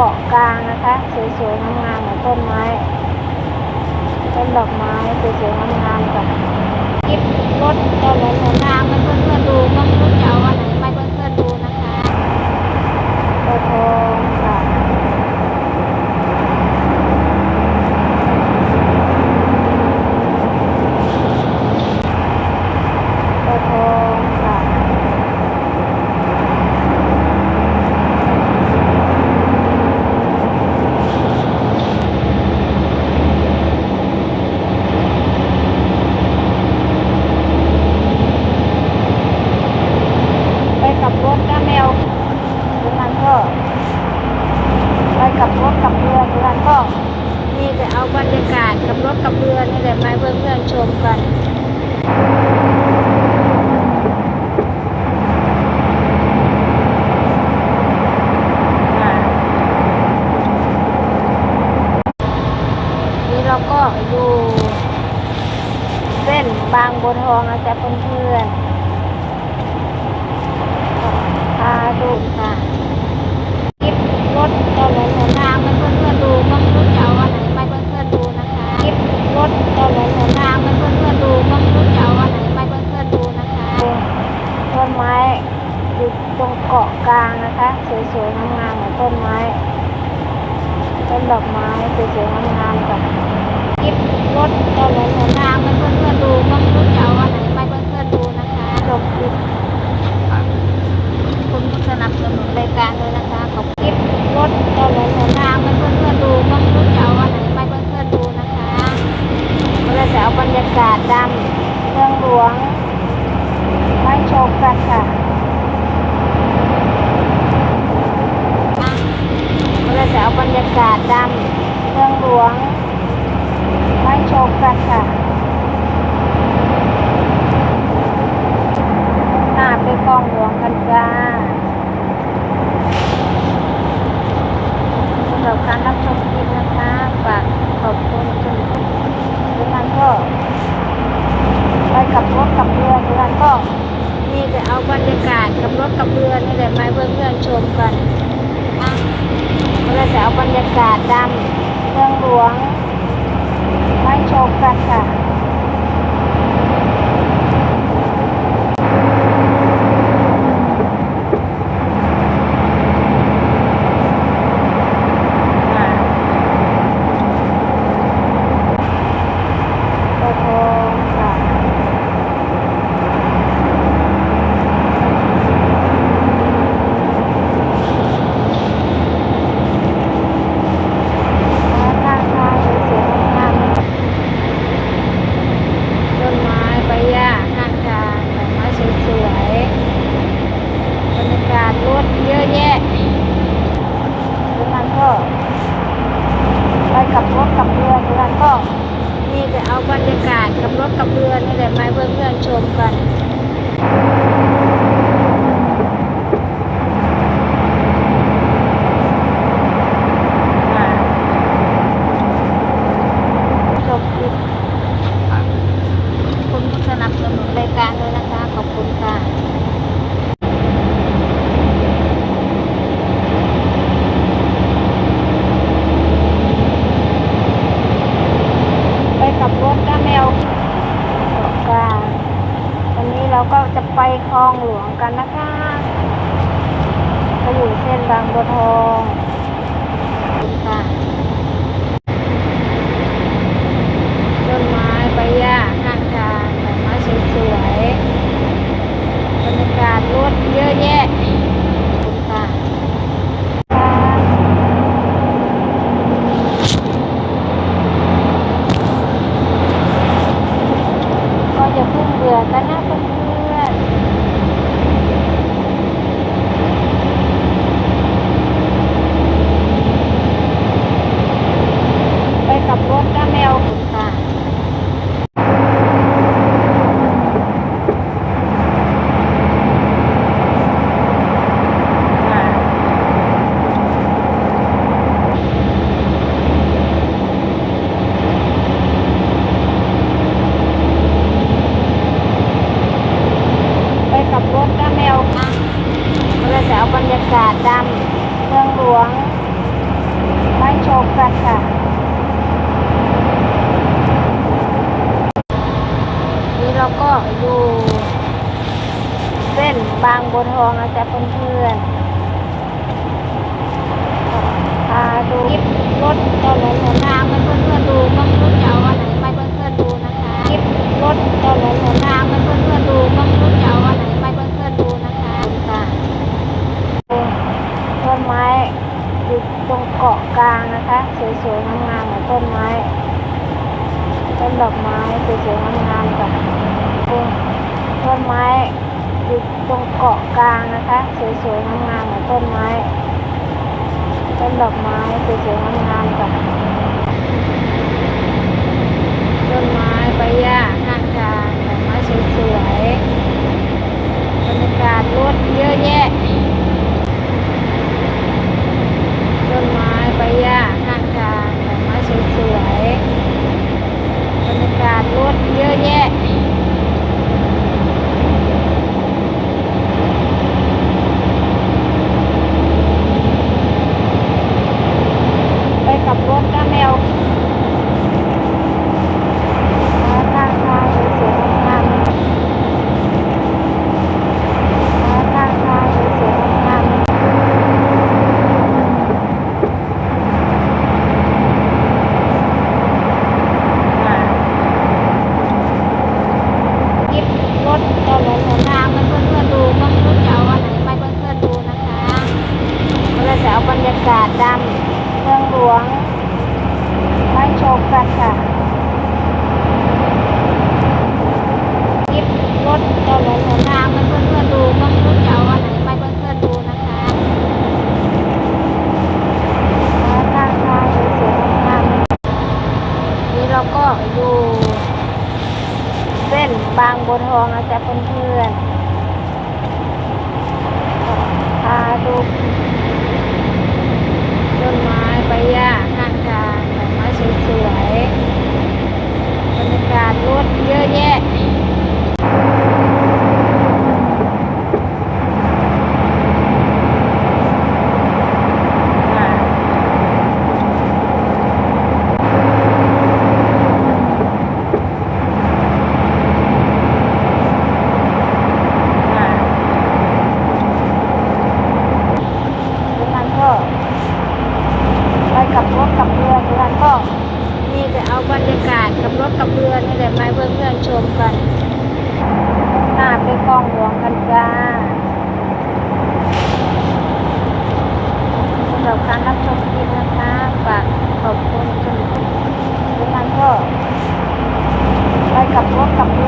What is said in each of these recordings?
เกาะกลางนะคะ สวยๆงามๆเหมือนต้นไม้ต้นดอกไม้สวยๆงามๆกับคลิปรถถนนหนทางให้เพื่อนๆดูก็ไม่รู้จะเอาอันไหนไม่เพื่อนๆดูนะคะโอ้โหค่ะโอ้โหค่ะ ไปกับรถนะแมวทุกนั้นก็ ไปกับรถกับเรือทุกนั้นก็มีแต่เอาบรรยากาศกับรถกับเรือนี่แหละมาให้เพื่อนๆชมกัน อ่านี่เราก็อยู่เส้นบางบัวทองนะจ๊ะเพื่อนๆ พาดูค่ะคลิปรถถนนหนทางให้เพื่อนๆดูบ้างรู้จะเอาอันไหนไม่เพื่อนๆดูนะคะคลิปรถถนนหนทางให้เพื่อนๆดูบ้างรู้จะเอาอันไหนไม่เพื่อนๆดูนะคะต้นไม้อยู่ตรงเกาะกลางนะคะสวยๆงามๆเหมือนต้นไม้ต้ นดอกไม้สวยๆงามๆกับคลิปรถถนนหนทางให้เพื่อนๆดูบ้างรู้จะเอาอันไหนไม่เพื่อนๆดูนะคะจบคลิปคุณผู้สนับสนุนรายการด้วยนะคะขอบคลิปรถถนนหนทางให้เพื่อนๆดูบ้างรู้จะเอาอันไหนไม่เพื่อนๆดูนะคะเราจะเอาบรรยากาศดำเมืองหลวงมาให้ชมกันค่ะ จะเอาบรรยากาศดำเมืองหลวงมาให้ชมกันค่ะหน้าไปกองหลวงกันจ้าสำหรับการรับชมคลิปนะคะฝากขอบคุณทุกทุกท่านก็ไปกับรถกับเรือทุกท่านก็มีแต่เอาบรรยากาศกับรถกับเรือนี่แหละมาให้เพื่อนๆชมกันอะเราจะเอา บรรยากาศดำเมืองหลวงมาให้ชมกันค่ะ อ่าโอ้โหค่ะแล้วข้างทางสวยๆงามๆต้นไม้ใบหญ้าข้างทางดอกไม้สวยๆบรรยากาศรถเยอะแยะ ทุกท่านก็ไปกับรถกับเรือทุกท่านก็มีแต่เอาบรรยากาศกับรถกับเรือนี่แหละมาให้เพื่อนๆชมกันอ่าจบคลิปคุณผู้สนับสนุนรายการด้วยนะคะ ขอบคุณค่ะ ไปกับรถนะแมวเกาะกลางวันนี้เราก็จะไปคลองหลวงกันนะคะก็อยู่เส้นบางบัวทองขอบคุณค่ะต้นไม้ใบหญ้าข้างทางดอกไม้สวยๆบรรยากาศรถเยอะแยะขอบคุณค่ะก็จะ พึ่งเเมืองหลวงไม่ชมกันค่ะ นี่เราก็อยู่เส้นบางบัวทองนะจ๊ะเพื่อนๆพาดูรถตอนนั้นนะ นไม้อยู่ตรงเกาะกลางนะคะ สวยๆงามๆเหมือนต้นไม้ต้นดอกไม้สวยๆงามๆกับต้นไม้ใบหญ้าข้างทางดอกไม้สวยๆ 要龙龙啦！ เอาบรรยากาศกับรถกับเรือนี่แหละมาเพื่อนเพื่อนชมกันหน้าไปกองหลวงกันจ้าสำหรับการรับชมคลิปนะคะฝากขอบคุณทุกท่านก็ไปกับรถกับเรือ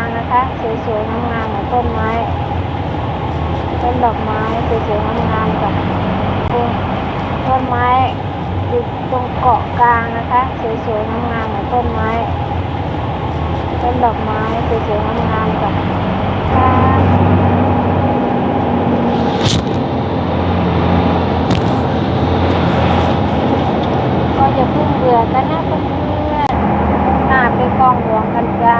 างนะคะ สวยๆงามๆของต้นไม้ต้นดอกไม้สวยๆงามๆกับต้นไม้อยู่ตรงเกาะกลางนะคะ สวยๆงามๆของต้นไม้ต้นดอกไม้สวยๆงามๆกับก็จะพิ่งเบื่อกันนะเพื่อนๆหน้าไปกองหลวงกันจ้า